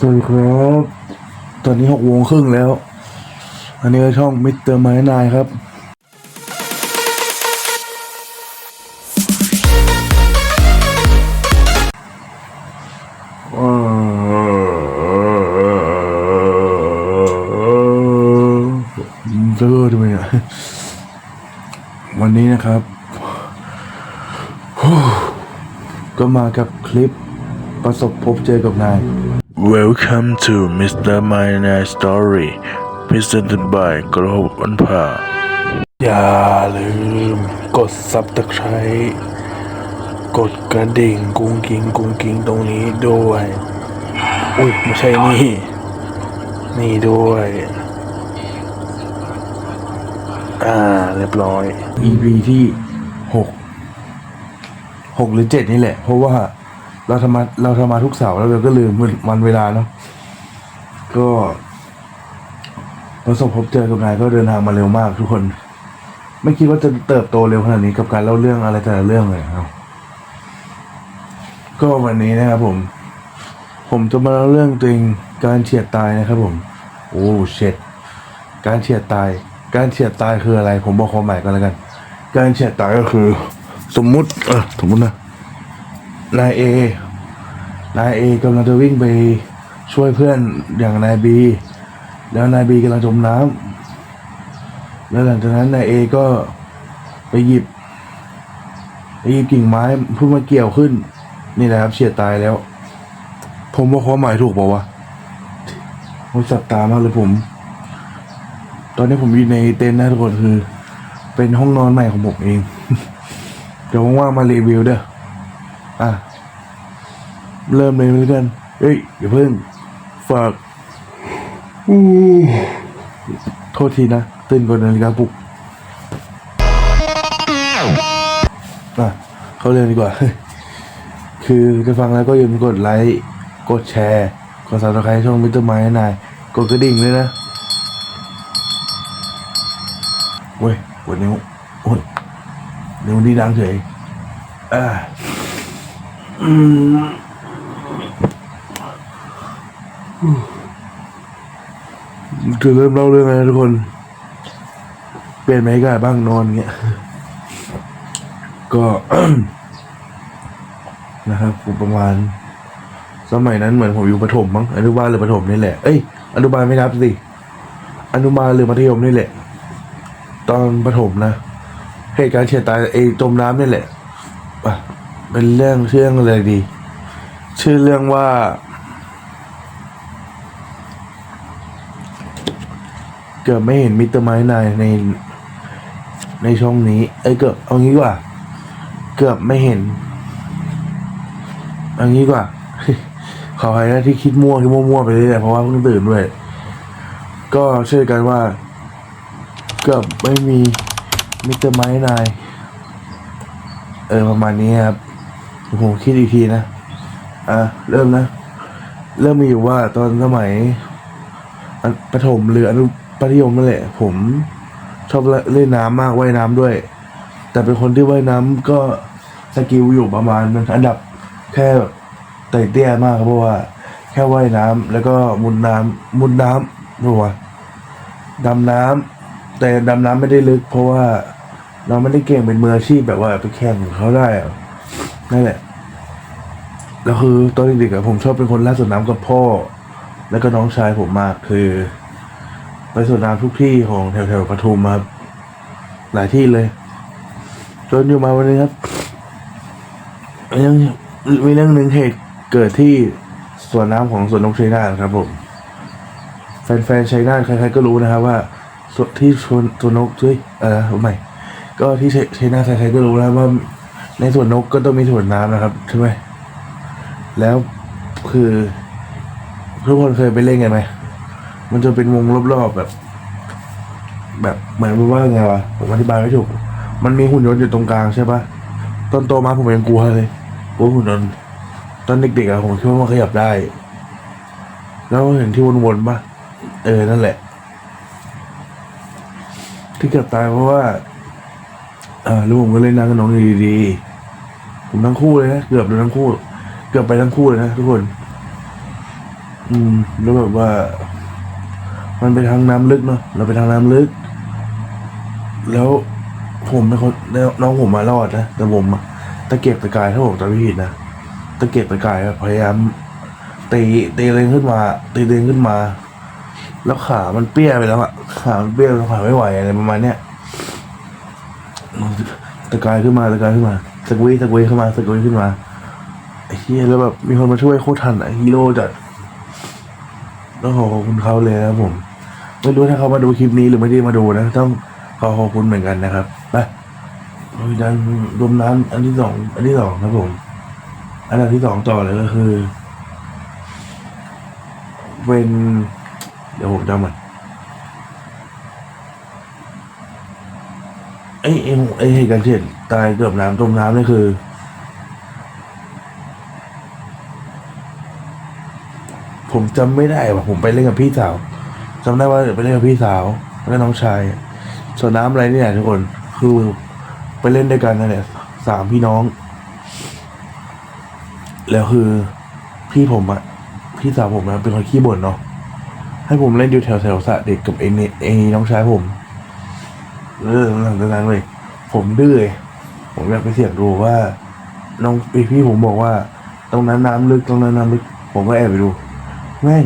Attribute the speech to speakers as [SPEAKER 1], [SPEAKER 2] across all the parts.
[SPEAKER 1] สวัสดีครับ ตอนนี้หกโมงครึ่งแล้ว อันนี้ช่องมิสเตอร์ไม้นายครับ เจอทำไมเนี่ยวันนี้นะครับ ก็มากับคลิปประสบพบเจอกับนาย
[SPEAKER 2] Welcome to Mr. My Night Story presented by กระหบอันภา
[SPEAKER 1] อย่าลืมกด subscribe กดกระดิ่งกุ้งกิ้งกุ้งกิ้งตรงนี้ด้วย อุ้ย ไม่ใช่นี่ นี่ด้วย อ่า เรียบร้อย EP ที่หกหกหรือเจ็ดนี่แหละ เพราะว่า เราทำมาเราทำมาทุกเสาร์แล้วเราก็ลืมวันเวลาเนาะก็ประสบพบเจอกับนายก็เดินทางมาเร็วมากทุกคน ไม่คิดว่าจะเติบโตเร็วขนาดนี้กับการเล่าเรื่องอะไรแต่ละเรื่องเลยครับก็วันนี้นะครับผม ผมจะมาเล่าเรื่องตัวเองการเฉียดตายนะครับ ผม โอ้เช็ดการเฉียดตาย การเฉียดตายคืออะไร ผมบอกความหมายกันแล้วกัน การเฉียดตายก็คือ สมมุติเออสมมุตินะ นายเอนายเอกำลังจะวิ่งไปช่วยเพื่อนอย่างนายบี แล้วนายบีกำลังจมน้ำแล้วหลังจากนั้นนายเอก็ไปหยิบไปหยิบกิ่งไม้พิ่งมาเกี่ยวขึ้น นี่แหละครับเฉียดตายแล้ว ผมว่าความหมายถูกป่าวะผมสับตามากเลยผม ตอนนี้ผมอยู่ในเต็นท์นะทุกคนคือ เป็นห้องนอนใหม่ของผมเองเดี๋ยวว่างๆมารีวิวเด้อ อะ เริ่มเลยแล้วกันเฮ้ยอย่าเพิ่งฝากโทษทีนะตื่นก่อนนาฬิกาปลุกอะเขาเรียนดีกว่า คือจะฟังแล้วก็อย่าลืมกดไลค์ กดแชร์ กดซับสไครต์ช่องมิสเตอร์ไม้นาย กดกระดิ่งด้วยนะเว้ยปวดนิ้วโอ้ยนิ้วนี่ดังเฉยอ่า จะเริ่มเล่าเรื่องอะไรทุกคน เปลี่ยนบรรยากาศบ้างนอนเงี้ย ก็นะครับประมาณ สมัยนั้นเหมือนผมอยู่ประถมมั้งอนุบาลหรือประถมนี่แหละ เอ้ยอนุบาลไม่นับสิอนุบาลหรือมัธยมนี่แหละ ตอนประถมนะเหตุการณ์เฉียดตายไอ้จมน้ำนี่แหละอะ เป็นเรื่องเรื่องอะไรดี ชื่อเรื่องว่า เกือบไม่เห็นมิเตอร์ไม้นายในในช่องนี้เอ้เกือบเอางี้กว่า เกือบไม่เห็นเอางี้กว่า ขออภัยนะที่คิดมั่วที่มั่วๆไปเรื่อยเพราะว่าเพิ่งตื่นด้วย ก็เชื่อกันว่า เกือบไม่มีมิเตอร์ไม้นาย เออ ประมาณนี้ครับ ผมคิดอีกทีนะ อะ เริ่มนะ เริ่มมีอยู่ว่าตอนสมัยประถมหรืออนุปัธยมนั่นแหละ ผมชอบเล่นน้ำมากว่ายน้ำด้วย แต่เป็นคนที่ว่ายน้ำก็สกิลอยู่ประมาณอันดับแค่แบบไต่เตี้ยมากครับเพราะว่า แค่ว่ายน้ำแล้วก็มุดน้ำมุดน้ำรู้ว่าดำน้ำแต่ดำน้ำไม่ได้ลึก เพราะว่าเราไม่ได้เก่งเป็นมืออาชีพแบบว่าไปแข่งเขาได้อะ นั่นแหละแล้วคือตอนเด็กๆอะผมชอบเป็นคนล่าสนน้ำกับพ่อ แล้วก็น้องชายผมมากคือ ไปสนน้ำทุกที่ของแถวแถวๆปทุมครับ หลายที่เลย จนอยู่มาวันนี้ครับยังมีเรื่องหนึ่งเหตุเกิดที่สวนน้ำของสวนนกชัยนาทครับผม แฟนๆชัยนาทใครๆก็รู้นะครับว่าที่สวนสวนนกช่วยเออเอาใหม่ก็ที่ชัยนาทใครๆก็รู้นะว่า ในส่วนนกก็ต้องมีส่วนน้ำนะครับใช่ไหมแล้วคือทุกคนเคยไปเล่นกันไหมมันจะเป็นวงรอบๆแบบ แบบเหมือนว่าไงวะผมอธิบายไม่ถูกมันมีหุ่นยนต์อยู่ตรงกลางใช่ปะตอนโตมาผมยังกลัวเลยกลัวหุ่นยนต์ตอนเด็กๆอะผมคิดว่ามันขยับได้ แล้วเห็นที่วนๆปะเออนั่นแหละ ที่เกือบตายเพราะว่า อ่าลูกผมก็เล่นน้ำกับน้องอยู่ดีๆผมทั้งคู่เลยนะเกือบเลยทั้งคู่ เกือบไปทั้งคู่เลยนะทุกคน อืม แล้วแบบว่า มันไปทางน้ำลึกเนาะเราไปทางน้ำลึก แล้วผมเป็นคนแล้วน้องผมมารอดนะแต่ผมตะเกียกตะกายถ้าผมจำไม่ผิดนะตะเกียกตะกายพยายามตีตีเรงขึ้นมาตีเรงขึ้นมา แล้วขามันเปี้ยไปแล้วอะขามันเปี้ยแล้วขาไม่ไหวอะไรประมาณเนี้ย ตะกายขึ้นมาตะกายขึ้นมาสกวีสกวีขึ้นมาสกวีขึ้นมาไอ้เหี้ยแล้วแบบมีคนมาช่วยโคตรทันอะฮีโร่จัดต้องขอขอบคุณเขาเลยนะผม ไม่รู้ถ้าเขามาดูคลิปนี้หรือไม่ได้มาดูนะ ต้องขอขอบคุณเหมือนกันนะครับไปเราดันรวมน้ำอันที่สองอันที่สองครับผมอันดับที่สองต่อเลยก็คือ เป็น เดี๋ยวผมจำมัน อ้ไอ้ไอ้เหตุการณ์ที่ตายเกือบน้ำจมน้ำนี่คือ ผมจำไม่ได้ว่าผมไปเล่นกับพี่สาวจำได้ว่าไปเล่นกับพี่สาวแล้วก็น้องชายส่วนน้ำอะไรเนี่ยทุกคนคือไปเล่นด้วยกันนั่นแหละสามพี่น้อง แล้วคือ พี่ผมอะพี่สาวผมนะเป็นคนขี้บ่นเนาะให้ผมเล่นอยู่แถวแถวสะเด็กกับเอ็นเอน้องชายผม เออหลังจากนั้นเลยผมดื้อผมอยากไปเสี่ยงดูว่า น้องพี่พี่ผมบอกว่า ตรงนั้นน้ำลึกตรงนั้นน้ำลึก ผมก็แอบไปดูแม่ง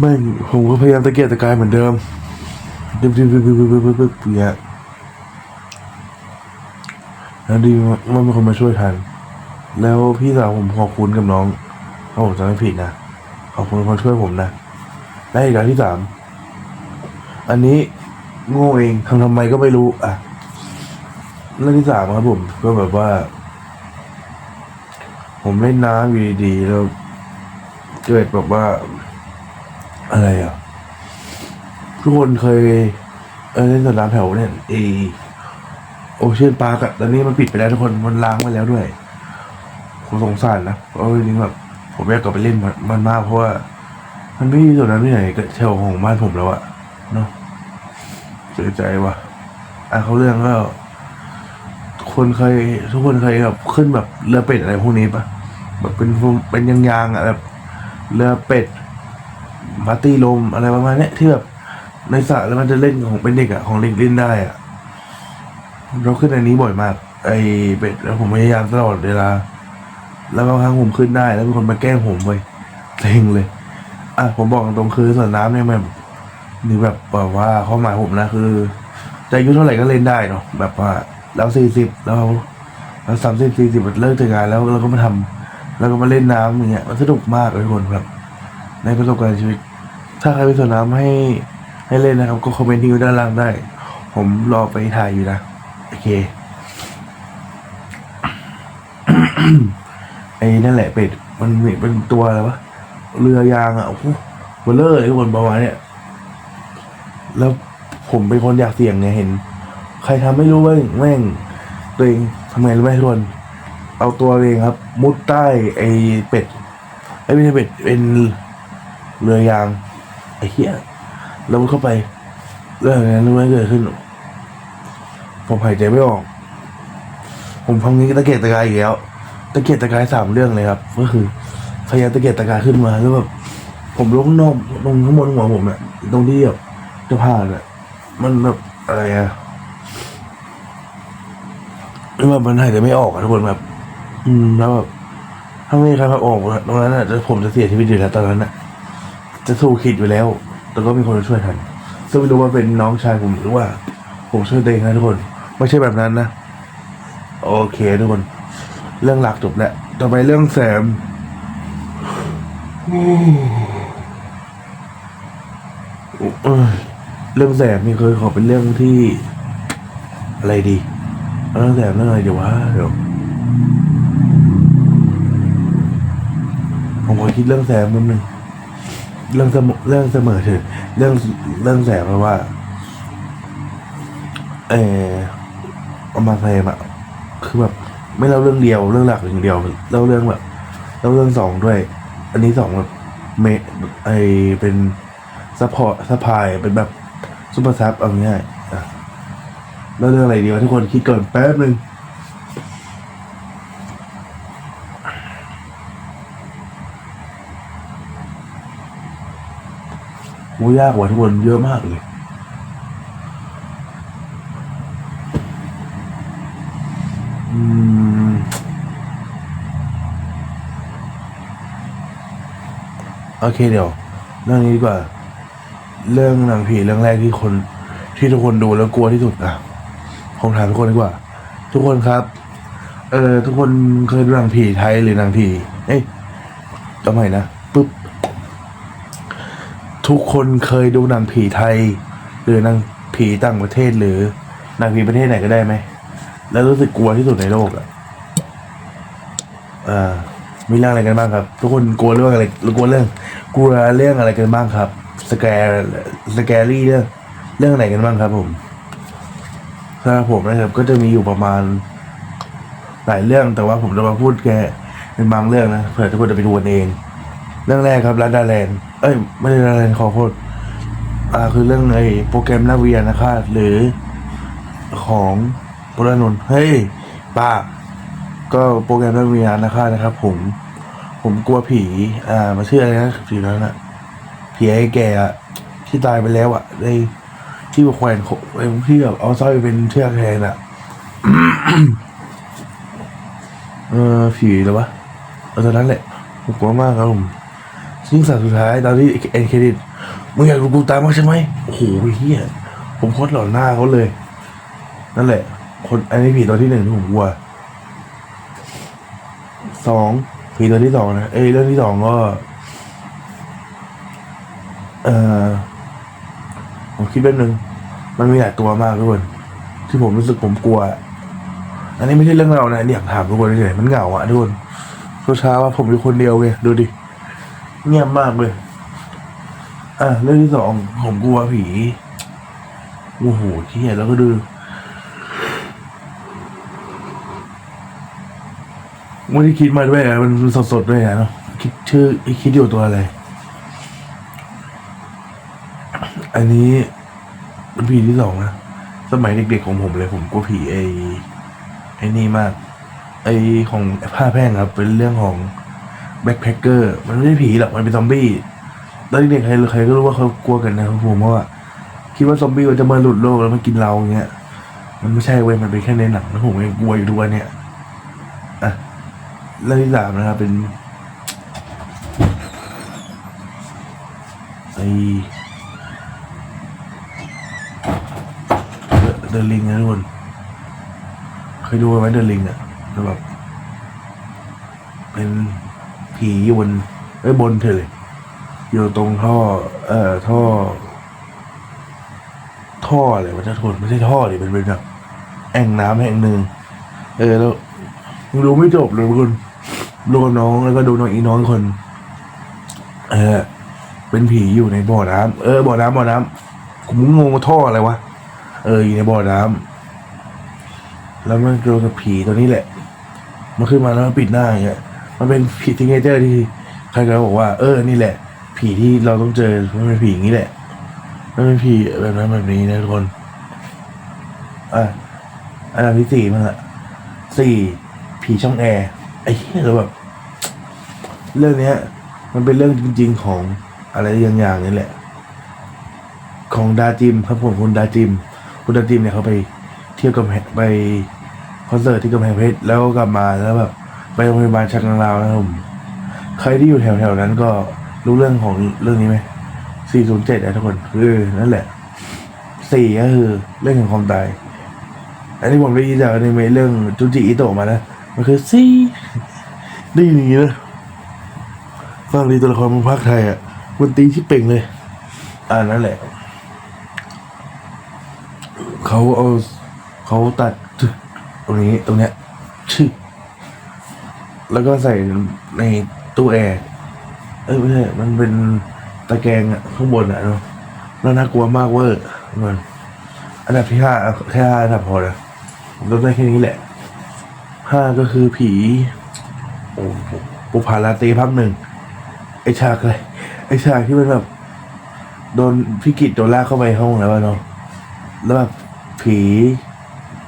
[SPEAKER 1] แม่งผมก็พยายามตะเกียกตะกายเหมือนเดิมดึ๊บดึ๊บดึ๊บดึ๊บดึ๊บดึ๊บเงี้ยแล้วดีว่ามีคนมาช่วยทัน แล้วพี่สาวผมขอบคุณกับน้องถ้าผมจำไม่ผิดนะ ขอบคุณคนช่วยผมนะ และอีกอย่างที่สามอันนี้โง่เองทำทำไมก็ไม่รู้ อะเรื่องที่สามครับผม ก็แบบว่า ผมเล่นน้ำอยู่ดีๆแล้วเกิดแบบว่า อะไรอะ ทุกคนเคย เออเล่นสนามแถวเนี่ยเอโอเชียนปาร์กอะตอนนี้มันปิดไปแล้วทุกคนมันล้างไปแล้วด้วยผมสงสารนะเพราะจริงๆแบบผมอยากกลับไปเล่นมันมากเพราะว่า มันไม่มีส่วนนั้นที่ไหนแถวของบ้านผมแล้วอะเนาะเสียใจว่ะอะเขาเรื่องก็ คนเคย ทุกคนเคยแบบขึ้นแบบเรือเป็ดอะไรพวกนี้ปะแบบเป็นเป็นยางๆอะแบบเรือเป็ดปาร์ตี้ลมอะไรประมาณนี้ที่แบบในสระแล้วมันจะเล่นของเป็นเด็กอะของเด็กเล่นได้อะเราขึ้นอันนี้บ่อยมาก ไอเป็ดแล้วผมพยายามตลอดเวลา แล้วบางครั้งผมขึ้นได้ แล้วมีคนมาแกล้งผมไปเซ็งเลย อะผมบอกตรงๆคือส่วนน้ำเนี่ยมันนี่แบบแบบว่าข้อหมายผมนะคือจะอายุเท่าไหร่ก็เล่นได้เนาะแบบว่าเราสี่สิบเราเราสามสิบสี่สิบเลิกจากงานแล้วเราก็มาทำแล้วก็มาเล่นน้ำอย่างเงี้ยมันสนุกมากเลยทุกคนแบบในประสบการณ์ชีวิต ถ้าใครไปสวนน้ำให้ให้เล่นนะครับ ก็คอมเมนต์ที่ไว้ด้านล่างได้ ผมรอไปถ่ายอยู่นะโอเค ไอ้นั่นแหละเป็ดมันเป็นตัวอะไรวะ เรือยางอะโอ้โหเบลเลอร์เลยทุกคนประมาณเนี้ยแล้วผมเป็นคนอยากเสี่ยงไงเห็น ใครทำไม่รู้เว้ยแม่งตัวเองทำไงรู้ไหมทุกคนเอาตัวเองครับ มุดใต้ไอ้เป็ดไอ้ไม่ใช่เป็ดเป็นเรือยางไอ้เหี้ยแล้วมันเข้าไปเรื่องนั้นรู้ไหมเกิดขึ้น ผมหายใจไม่ออก ผมพังนี้ตะเกียกตะกายอีกแล้วตะเกียกตะกายสามเรื่องเลยครับ ก็คือ พยายามตะเกียกตะกายขึ้นมาแล้วแบบผมลงข้างนอกลงข้างบนหัวผมเนี่ยตรงที่แบบจะผ่านอะมันแบบอะไรอะแล้วแบบมันหายใจไม่ออกอะทุกคนแบบอืมแล้วแบบถ้าไม่มีใครมาออกตรงนั้นอะจะผมจะเสียชีวิตอยู่แล้วตอนนั้นอะจะสู้คิดอยู่แล้ว แต่ก็มีคนมาช่วยทันซึ่งไม่รู้ว่าเป็นน้องชายผมหรือว่า ผมช่วยเองนะทุกคน ไม่ใช่แบบนั้นนะโอเคทุกคน เรื่องหลักจบแล้วต่อไปเรื่องแสม เรื่องแสบนี่เคยขอเป็นเรื่องที่ อะไรดีเรื่องแสบเรื่องอะไรเดี๋ยววะเดี๋ยวผมขอคิดเรื่องแสบนิดนึงเรื่องเสมอเรื่องเสมอเถอะเรื่องเรื่องแสบเพราะว่า เออเอามาแซมอะคือแบบไม่เล่าเรื่องเดียวเรื่องหลักอย่างเดียวเล่าเรื่องแบบเล่าเรื่องสองด้วย อันนี้สองแบบเมไอเป็นซัพพอร์ตซัพพลายเป็นแบบซุปเปอร์ซับเอาง่ายอะแล้วเรื่องอะไรดีวะทุกคนคิดก่อนแป๊บหนึ่งกูยากกว่าทุกคนเยอะมากเลยอืม โอเคเดี๋ยวเรื่องนี้ดีกว่า เรื่องหนังผีเรื่องแรกที่คน ที่ทุกคนดูแล้วกลัวที่สุดอะผมถามทุกคนดีกว่า ทุกคนครับ เออทุกคนเคยดูหนังผีไทยหรือหนังผีเอ้ยทำไมนะปุ๊บทุกคนเคยดูหนังผีไทย หรือหนังผีต่างประเทศหรือหนังผีประเทศไหนก็ได้ไหมแล้วรู้สึกกลัวที่สุดในโลกอะอ่า มีเรื่องอะไรกันบ้างครับ ทุกคนกลัวเรื่องอะไรกลัวเรื่อง กลัวเรื่องอะไรกันบ้างครับ สแกร์สแกรี่เรื่องเรื่องไหนกันบ้างครับ ผมสำหรับผมนะครับ ก็จะมีอยู่ประมาณหลายเรื่องแต่ว่าผมจะมาพูดแค่เป็นบางเรื่องนะเผื่อทุกคนจะไปดูกันเอง เรื่องแรกครับรัดดาแลนเอ้ยไม่ใช่รัดาแลนขอโทษอ่าคือเรื่องไอ้โปรแกรมนักวิทยานะครับหรือของพลนนท์เฮ้ยป้า ก็โปรแกรมนักวิทยานะครับนะครับ ผม ผมกลัวผี อ่ามาชื่ออะไรนะผีนั้นอะผีไอ้แก่อะที่ตายไปแล้วอะในที่แขวนไอ้ที่แบบเอาสร้อยเป็นเชือกแทนอะเออผีหรอวะเอาตอนนั้นแหละผมกลัวมากครับผมซึ่งสัตว์สุดท้ายตอนที่เอ็นเครดิตมึงอยากดูกูตามมากใช่ไหมโอ้โหเฮียผมโคตรหล่อนหน้าเขาเลย นั่นแหละ คนอันนี้ผีตัวที่หนึ่งที่ผมกลัว สองผีตัวที่สองนะเอ้ยเรื่องที่สองก็ เออผมคิดแป๊บนึง มันมีหลายตัวมากทุกคนที่ผมรู้สึกผมกลัว อันนี้ไม่ใช่เรื่องเรานะอันนี้อยถามทุกคนเฉยๆมันเหงาอะทุกคนเช้าว่าผมอยู่คนเดียวไงดูดิเงียบมากเลย อะเรื่องที่สองผมกลัวผีโอ้โหที่ยแล้วก็ดู ไม่ได้คิดมาด้วยอะมันสดๆด้วยอะเนาะคิดชื่อคิดอยู่ตัวอะไร อันนี้เป็นผีที่สองนะสมัยเด็กๆของผมเลยผมกลัวผีไอ้ไอ้นี่มาก ไอ้ของผ้าแพร่งครับ เป็นเรื่องของแบ็คแพคเกอร์ มันไม่ใช่ผีหรอกมันเป็นซอมบี้ตอนเด็กๆใครใครก็รู้ว่าเขากลัวกันนะผมว่าคิดว่าซอมบี้มันจะมาหลุดโลกแล้วมากินเราเงี้ย มันไม่ใช่เว้ยมันเป็นแค่ในหนังแล้วผมยังกลัวอยู่ทุกวันเนี่ยอะ เรื่องที่สามนะครับ เป็นไอเดอะลิงนะทุกคนเคยดูไหมเดอะลิงอะแบบเป็นผีอยู่บนเอ้บนเธอเลย อยู่ตรงท่อ เอ่อท่อ ท่ออะไรวะจะทนไม่ใช่ท่อดิเป็นเป็นแบบแอ่งน้ำแห่งหนึ่งเออแล้ว ดูไม่จบเลยทุกคนดูกับน้องแล้วก็ดูน้องอีน้องคน เออ เป็นผีอยู่ในบ่อน้ำเออบ่อน้ำบ่อน้ำผมงงว่าท่ออะไรวะเอออยู่ในบ่อน้ำแล้วมันเจอกับผีตัวนี้แหละ มันขึ้นมาแล้วมันปิดหน้าอย่างเงี้ยมันเป็นผีทิงเกเจอร์ที่ใครก็บอกว่า เออนี่แหละ ผีที่เราต้องเจอมันเป็นผีอย่างนี้แหละมันเป็นผีแบบนั้นแบบนี้นะทุกคนอะอันดับที่สี่มันอะสี่ ผีช่องแอร์ไอ้เหี้ยแบบเรื่องเนี้ย มันเป็นเรื่องจริง ๆของอะไรอย่างอย่างนี่แหละ ของดาจิมครับผมคุณดาจิม คุณดาจิมเนี่ยเขาไปเที่ยวกับไปคอนเสิร์ตที่กำแพงเพชรแล้วก็กลับมาแล้วแบบไปโรงพยาบาลชักนางราวนะครับผมใครที่อยู่แถวๆนั้นก็รู้เรื่องของเรื่องนี้ไหม407นะทุกคนคือนั่นแหละสี่ก็คือเรื่องของความตาย อันนี้ผมได้ยินจากอนิเมเรื่องจูจิอิโตะมานะ มันคือสี่ได้ยินอย่างนี้นะฟังดีตัวละครมันภาคไทยอะมันตีที่เป่งเลย อ่านั่นแหละ เขาเอาเขาตัดตรงนี้ตรงเนี้ยชื่อแล้วก็ใส่ในตู้แอร์เอ้ยไม่ใช่มันเป็นตะแกรงอะข้างบนอะเนาะแล้วน่ากลัวมากเวอร์มันอันดับที่ห้าเอาแค่ห้าอันดับพอนะผมต้องได้แค่นี้แหละ ห้าก็คือผีโอ้ปุพาราตรีภาคหนึ่งไอฉากเลยไอฉากที่มันแบบ โดนพิกิจโดนลากเข้าไปห้องแล้วเนาะแล้วแบบผี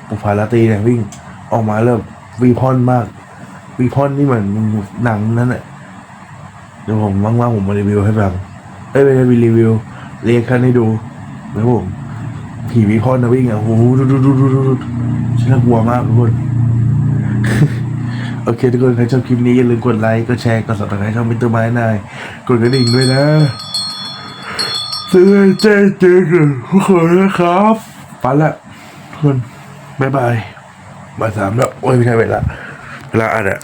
[SPEAKER 1] ปุพาราตรีเนี่ยวิ่งออกมาเริ่มวีพอนมาก วีพอนนี่เหมือนหนังนั้นแหละเดี๋ยวผมว่างๆผมมารีวิวให้ฟังเอ้ยไม่ใช่รีวิวเรียกคันให้ดูนะผมผีมีพ่อนะวิ่งอะโอ้โหดูดูดูดูดูดูฉันกลัวมากทุกคน โอเคทุกคนใครชอบคลิปนี้อย่าลืมกดไลค์กดแชร์กดสับสไครต์ช่องมิสเตอร์ไม้นายกดกระดิ่งด้วยนะเจอเจอเจอกันทุกคนนะครับไปละทุกคนบ๊ายบายบ่ายสามแล้วโอ้ยไม่ใช่เวลาเวลาอัดอะ